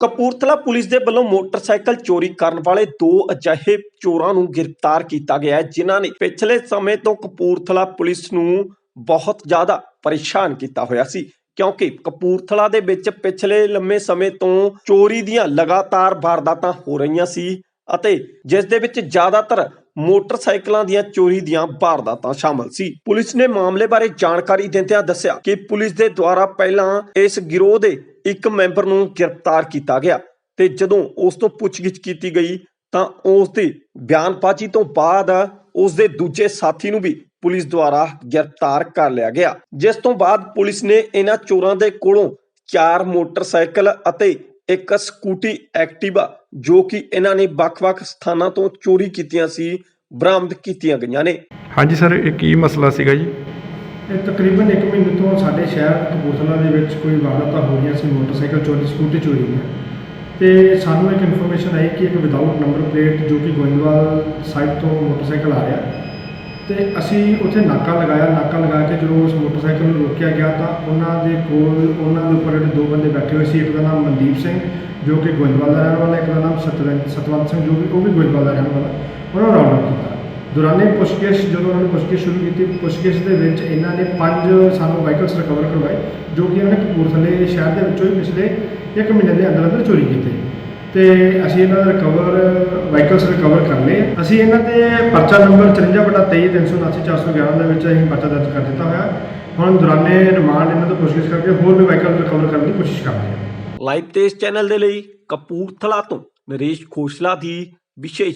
Kapurthala police ਦੇ ਵੱਲੋਂ motorcycle ਚੋਰੀ ਕਰਨ ਵਾਲੇ ਦੋ ਅਜਿਹੇ ਚੋਰਾਂ ਨੂੰ ਗ੍ਰਿਫਤਾਰ ਕੀਤਾ ਗਿਆ ਹੈ, ਜਿਨ੍ਹਾਂ ਨੇ ਪਿਛਲੇ ਸਮੇਂ ਤੋਂ ਕਪੂਰਥਲਾ ਪੁਲਿਸ ਨੂੰ ਬਹੁਤ ਜ਼ਿਆਦਾ ਪਰੇਸ਼ਾਨ ਕੀਤਾ ਹੋਇਆ ਸੀ, ਕਿਉਂਕਿ ਕਪੂਰਥਲਾ ਦੇ ਵਿੱਚ ਪਿਛਲੇ ਲੰਮੇ ਸਮੇਂ ਤੋਂ ਚੋਰੀ ਦੀਆਂ ਲਗਾਤਾਰ ਵਾਰਦਾਤਾਂ ਹੋ ਰਹੀਆਂ ਸੀ ਅਤੇ ਜਿਸ ਦੇ ਵਿੱਚ ਜ਼ਿਆਦਾਤਰ ਮੋਟਰਸਾਈਕਲਾਂ ਦੀਆਂ ਚੋਰੀ ਦੀਆਂ ਵਾਰਦਾਤਾਂ ਸ਼ਾਮਲ ਸੀ। ਪੁਲਿਸ ਨੇ ਮਾਮਲੇ ਬਾਰੇ ਜਾਣਕਾਰੀ ਦਿੰਦਿਆਂ ਦੱਸਿਆ ਕਿ ਪੁਲਿਸ ਦੇ ਦੁਆਰਾ ਪਹਿਲਾਂ ਇਸ ਗਿਰੋਹ ਦੇ ਇੱਕ ਮੈਂਬਰ ਨੂੰ ਗ੍ਰਿਫਤਾਰ ਕੀਤਾ ਗਿਆ ਤੇ ਜਦੋਂ ਉਸ ਤੋਂ ਪੁੱਛਗਿੱਛ ਕੀਤੀ ਗਈ ਤਾਂ ਉਸ ਦੇ ਬਿਆਨਬਾਜ਼ੀ ਤੋਂ ਬਾਅਦ ਉਸ ਦੇ ਦੂਜੇ ਸਾਥੀ ਨੂੰ ਵੀ ਪੁਲਿਸ ਦੁਆਰਾ ਗ੍ਰਿਫਤਾਰ ਕਰ ਲਿਆ ਗਿਆ। ਜਿਸ ਤੋਂ ਬਾਅਦ ਪੁਲਿਸ ਨੇ ਇਹਨਾਂ ਚੋਰਾਂ ਦੇ ਕੋਲੋਂ ਚਾਰ ਮੋਟਰਸਾਈਕਲ ਅਤੇ ਇੱਕ ਸਕੂਟੀ ਐਕਟਿਵਾ ਜੋ ਕਿ ਇਹਨਾਂ ਨੇ ਵੱਖ-ਵੱਖ ਸਥਾਨਾਂ ਤੋਂ ਚੋਰੀ ਕੀਤੀਆਂ ਸੀ, ਬਰਾਮਦ ਕੀਤੀਆਂ ਗਈਆਂ ਨੇ। ਹਾਂਜੀ ਸਰ, ਇਹ ਕੀ ਮਸਲਾ ਸੀਗਾ ਜੀ? ਇਹ ਤਕਰੀਬਨ 1 ਮਹੀਨੇ ਤੋਂ ਸਾਡੇ ਸ਼ਹਿਰ ਕਪੂਰਥਲਾ ਦੇ ਵਿੱਚ ਕੋਈ ਵਾਰਦਾਤਾਂ ਹੋ ਰਹੀਆਂ ਸੀ, ਮੋਟਰਸਾਈਕਲ ਚੋਰੀ, ਸਕੂਟੀ ਚੋਰੀ ਦੀਆਂ ਤੇ ਸਾਨੂੰ ਇੱਕ ਇਨਫੋਰਮੇਸ਼ਨ ਆਈ ਕਿ ਇੱਕ ਵਿਦਆਊਟ ਨੰਬਰ ਪਲੇਟ ਜੋ ਕਿ ਗੋਇੰਦਵਾਲ ਸਾਈਡ ਤੋਂ ਮੋਟਰਸਾਈਕਲ ਆ ਰਿਹਾ। ਤੇ ਅਸੀਂ ਉੱਥੇ ਨਾਕਾ ਲਗਾਇਆ, ਨਾਕਾ ਲਗਾ ਕੇ ਜਦੋਂ ਉਸ ਮੋਟਰਸਾਈਕਲ ਨੂੰ ਰੋਕਿਆ ਗਿਆ ਤਾਂ ਉਹਨਾਂ ਦੇ ਕੋਲ, ਉਹਨਾਂ ਦੇ ਉੱਪਰ ਜਿਹੜੇ ਦੋ ਬੰਦੇ ਬੈਠੇ ਹੋਏ ਸੀ, ਇੱਕ ਦਾ ਨਾਮ ਮਨਦੀਪ ਸਿੰਘ, ਜੋ ਕਿ ਗੋਇੰਦਵਾਲ ਦਾ ਰਹਿਣ ਵਾਲਾ ਇੱਕ ਦਾ ਨਾਮ ਸਤਵੰਤ ਸਤਵੰਤ ਸਿੰਘ, ਜੋ ਕਿ ਉਹ ਵੀ ਗੋਇੰਦਵਾਲ ਦਾ ਰਹਿਣ ਵਾਲਾ। ਉਹਨਾਂ ਨੂੰ ਰਾਉਂਡ ਅਪ ਕੀਤਾ। ਦੌਰਾਨੇ ਪੁੱਛਗਿੱਛ, ਜਦੋਂ ਉਹਨਾਂ ਨੇ ਪੁੱਛਗਿੱਛ ਸ਼ੁਰੂ ਕੀਤੀ, ਪੁੱਛਗਿੱਛ ਦੇ ਵਿੱਚ ਇਹਨਾਂ ਨੇ ਪੰਜ ਸਾਨੂੰ ਵਾਹੀਕਲਸ ਰਿਕਵਰ ਕਰਵਾਏ, ਜੋ ਕਿ ਇਹਨਾਂ ਨੇ ਕਪੂਰਥਲੇ ਸ਼ਹਿਰ ਦੇ ਵਿੱਚੋਂ ਹੀ ਪਿਛਲੇ 1 ਮਹੀਨੇ ਦੇ ਅੰਦਰ ਅੰਦਰ ਚੋਰੀ ਕੀਤੇ। ਤੇ ਅਸੀਂ ਇਹਨਾਂ ਦਾ ਰਿਕਵਰ ਵਾਹੀਕਲਸ ਰਿਕਵਰ ਕਰ ਲਏ। ਅਸੀਂ ਇਹਨਾਂ ਤੇ ਪਰਚਾ ਨੰਬਰ 54 ਬਟਾ 23 379 411 ਦੇ ਵਿੱਚ ਅਸੀਂ ਪਰਚਾ ਦਰਜ ਕਰ ਦਿੱਤਾ ਹੋਇਆ। ਹੁਣ ਦੌਰਾਨੇ ਰਿਮਾਂਡ ਇਹਨਾਂ ਤੋਂ ਪੁੱਛਗਿੱਛ ਕਰਕੇ ਹੋਰ ਵੀ ਵਾਹੀਕਲ ਰਿਕਵਰ ਕਰਨ ਦੀ ਕੋਸ਼ਿਸ਼ ਕਰਦੇ ਹਾਂ। ਲਾਈਵ ਤੇਜ਼ ਚੈਨਲ ਦੇ ਲਈ ਕਪੂਰਥਲਾ ਤੋਂ ਨਰੇਸ਼ ਖੋਸਲਾ ਦੀ ਵਿਸ਼ੇਸ਼